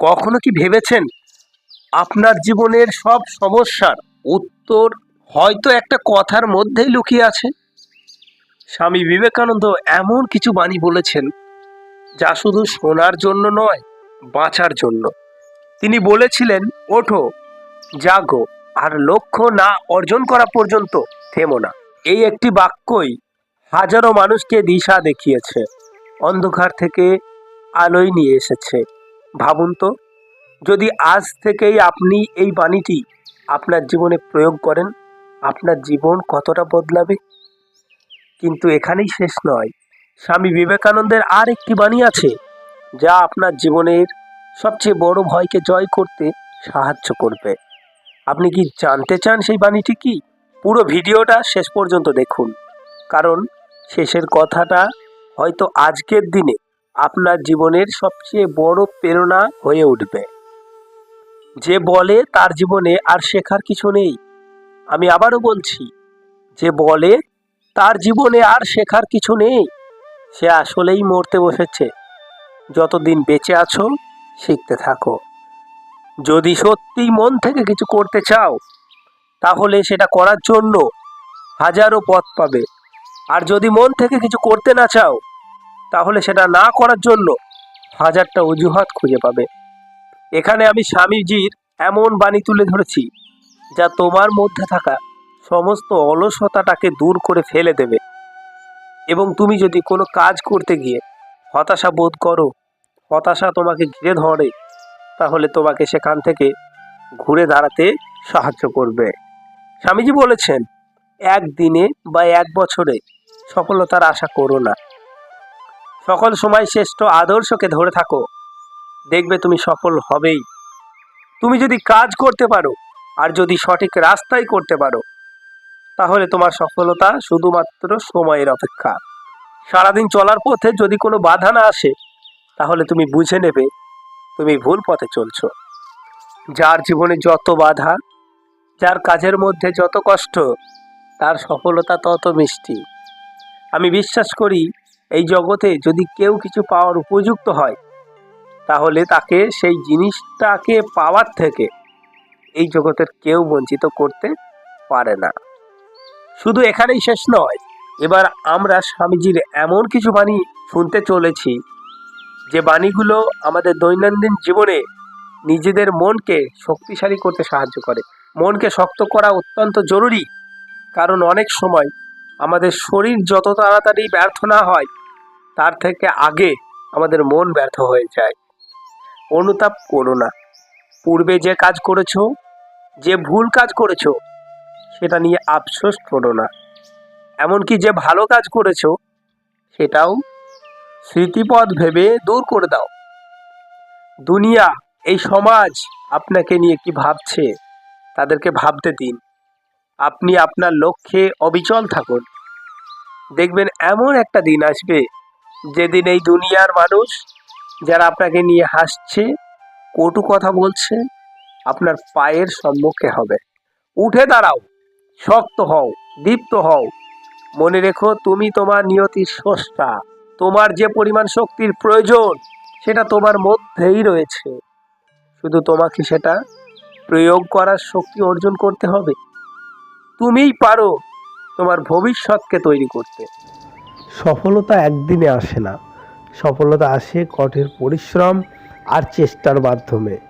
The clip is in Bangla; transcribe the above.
কখনো কি ভেবেছেন আপনার জীবনের সব সমস্যার উত্তর হয়তো একটা কথার মধ্যেই লুকিয়ে আছে? স্বামী বিবেকানন্দ এমন কিছু বাণী বলেছেন যা শুধু শোনার জন্য নয়, বাঁচার জন্য। তিনি বলেছিলেন, ওঠো, জাগো, আর লক্ষ্য না অর্জন করা পর্যন্ত থেমো না। এই একটি বাক্যই হাজারো মানুষকে দিশা দেখিয়েছে, অন্ধকার থেকে আলোয় নিয়ে এসেছে। ভাবুন তো, যদি আজ থেকেই আপনি এই বাণীটি আপনার জীবনে প্রয়োগ করেন, আপনার জীবন কতটা বদলাবে? কিন্তু এখানেই শেষ নয়। স্বামী বিবেকানন্দের আর একটি বাণী আছে, যা আপনার জীবনের সবচেয়ে বড় ভয়কে জয় করতে সাহায্য করবে। আপনি কি জানতে চান সেই বাণীটি কি? পুরো ভিডিওটা শেষ পর্যন্ত দেখুন, কারণ শেষের কথাটা হয়তো আজকের দিনে আপনার জীবনের সবচেয়ে বড় প্রেরণা হয়ে উঠবে। যে বলে তার জীবনে আর শেখার কিছু নেই। আমি আবারও বলছি, যে বলে তার জীবনে আর শেখার কিছু নেই, সে আসলেই মরতে বসেছে। যতদিন বেঁচে আছো, শিখতে থাকো। যদি সত্যিই মন থেকে কিছু করতে চাও, তাহলে সেটা করার জন্য হাজারো পথ পাবে। আর যদি মন থেকে কিছু করতে না চাও তাহলে সেটা না করার জন্য হাজারটা অজুহাত খুঁজে পাবে। এখানে আমি স্বামীজির এমন বাণী তুলে ধরেছি, যা তোমার মধ্যে থাকা সমস্ত অলসতাটাকে দূর করে ফেলে দেবে। এবং তুমি যদি কোনো কাজ করতে গিয়ে হতাশা বোধ করো, হতাশা তোমাকে ঘিরে ধরে, তাহলে তোমাকে সেখান থেকে ঘুরে দাঁড়াতে সাহায্য করবে। স্বামীজি বলেছেন, একদিনে বা এক বছরে সফলতার আশা করো না। সকল সময় শ্রেষ্ঠ আদর্শকে ধরে থাকো। দেখবে তুমি সফল হবেই। তুমি যদি কাজ করতে পারো আর যদি সঠিক রাস্তায় করতে পারো, তাহলে তোমার সফলতা শুধুমাত্র সময়ের অপেক্ষা। সারাদিন চলার পথে যদি কোনো বাধা না আসে, তাহলে তুমি বুঝে নেবে তুমি ভুল পথে চলছ। যার জীবনে যত বাধা, যার কাজের মধ্যে যত কষ্ট, তার সফলতা তত মিষ্টি। আমি বিশ্বাস করি এই জগতে যদি কেউ কিছু পাওয়ার উপযুক্ত হয়, তাহলে তাকে সেই জিনিসটাকে পাওয়ার থেকে এই জগতের কেউ বঞ্চিত করতে পারে না। শুধু এখানেই শেষ নয়, এবার আমরা স্বামীজির এমন কিছু বাণী শুনতে চলেছি, যে বাণীগুলো আমাদের দৈনন্দিন জীবনে নিজেদের মনকে শক্তিশালী করতে সাহায্য করে। মনকে শক্ত করা অত্যন্ত জরুরি, কারণ অনেক সময় আমাদের শরীর যত তাড়াতাড়ি ব্যর্থ না হয়, তার থেকে আগে আমাদের মন ব্যর্থ হয়ে যায়। অনুতাপ করো না। পূর্বে যে কাজ করেছ, যে ভুল কাজ করেছ, সেটা নিয়ে আফসোস করো না। এমনকি যে ভালো কাজ করেছ, সেটাও স্মৃতিপদ ভেবে দূর করে দাও। দুনিয়া, এই সমাজ আপনাকে নিয়ে কি ভাবছে, তাদেরকে ভাবতে দিন। আপনি আপনার লক্ষ্যে অবিচল থাকুন। দেখবেন এমন একটা দিন আসবে, যেদিন এই দুনিয়ার মানুষ যারা আপনাকে নিয়ে হাসছে, কটু কথা বলছে, আপনার পায়ের সম্মুখে হবে। উঠে দাঁড়াও, শক্ত হও, দীপ্ত হও। মনে রেখো, তুমি তোমার নিয়তির স্রষ্টা। তোমার যে পরিমাণ শক্তির প্রয়োজন, সেটা তোমার মধ্যেই রয়েছে। শুধু তোমাকে সেটা প্রয়োগ করার শক্তি অর্জন করতে হবে। তুমিই পারো তোমার ভবিষ্যৎকে তৈরি করতে। সফলতা একদিনে আসে না। সফলতা আসে কঠোর পরিশ্রম আর চেষ্টার মাধ্যমে।